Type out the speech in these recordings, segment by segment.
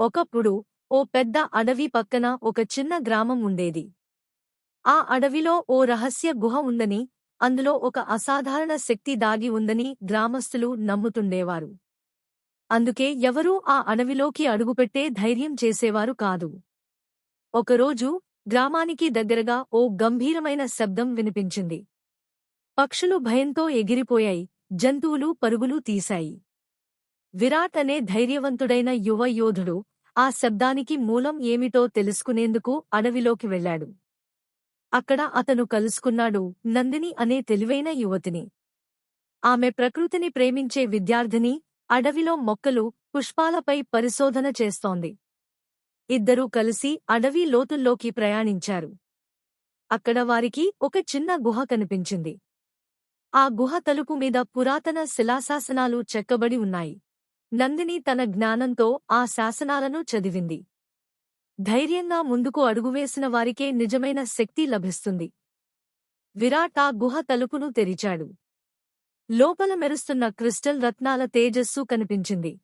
ఒకప్పుడు ఓ పెద్ద అడవి పక్కన ఒక చిన్న గ్రామం ఉండేది. ఆ అడవిలో ఓ రహస్య గుహ ఉందని అందులో ఒక అసాధారణ శక్తి దాగి ఉందని గ్రామస్తులు నమ్ముతుండేవారు. అందుకే ఎవరూ ఆ అడవిలోకి అడుగుపెట్టే ధైర్యం చేసేవారు కాదు. ఒకరోజు గ్రామానికి దగ్గరగా ఓ గంభీరమైన శబ్దం వినిపించింది. పక్షులు భయంతో ఎగిరిపోయాయి జంతువులు పరుగులు తీశాయి. విరాట్ అనే ధైర్యవంతుడైన యువ యోధుడు ఆ శబ్దానికి మూలం ఏమిటో తెలుసుకునేందుకు అడవిలోకి వెళ్ళాడు అక్కడ అతను కలుసుకున్నాడు నందిని అనే తెలివైన యువతిని. ఆమె ప్రకృతిని ప్రేమించే విద్యార్థిని అడవిలో మొక్కలు పుష్పాలపై పరిశోధన చేస్తోంది. ఇద్దరూ కలిసి అడవి లోతుల్లోకి ప్రయాణించారు. అక్కడ వారికి ఒక చిన్న గుహ కనిపించింది. ఆ గుహ తలుపు మీద పురాతన శిలాశాసనాలు చెక్కబడి ఉన్నాయి. నందిని తన జ్ఞానంతో ఆ శాసనాలను చదివింది. ధైర్యంగా ముందుకు అడుగువేసిన వారికే నిజమైన శక్తి లభిస్తుంది. విరాట్ ఆ గుహ తలుపును తెరిచాడు. లోపల మెరుస్తున్న క్రిస్టల్ రత్నాల తేజస్సు కనిపించింది.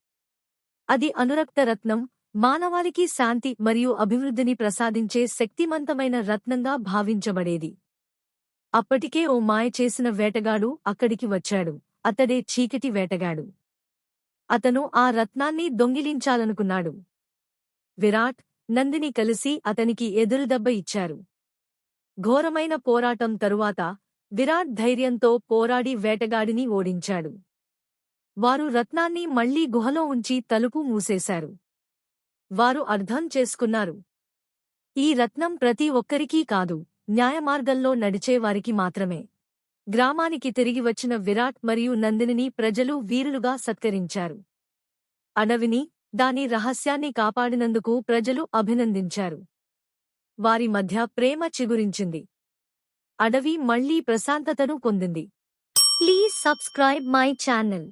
అది అనురక్త రత్నం మానవాళికి శాంతి మరియు అభివృద్ధిని ప్రసాదించే శక్తిమంతమైన రత్నంగా భావించబడేది. అప్పటికే ఓ మాయ చేసిన వేటగాడు అక్కడికి వచ్చాడు. అతడే చీకటి వేటగాడు. అతను ఆ రత్నాన్ని దొంగిలించాలనుకున్నాడు. విరాట్ నందిని కలిసి అతనికి ఎదురుదెబ్బ ఇచ్చారు. ఘోరమైన పోరాటం తరువాత విరాట్ ధైర్యంతో పోరాడి వేటగాడిని ఓడించాడు. వారు రత్నాన్ని మళ్ళీ గుహలో ఉంచి తలుపు మూసేశారు. వారు అర్థం చేసుకున్నారు. ఈ రత్నం ప్రతి ఒక్కరికీ కాదు న్యాయమార్గంలో నడిచేవారికి మాత్రమే. గ్రామానికి తిరిగి వచ్చిన విరాట్ మరియు నందినిని ప్రజలు వీరులుగా సత్కరించారు. అడవిని దాని రహస్యాన్ని కాపాడినందుకు ప్రజలు అభినందించారు. వారి మధ్య ప్రేమ చిగురించింది. అడవి మళ్ళీ ప్రశాంతతను పొందింది. Please subscribe my channel.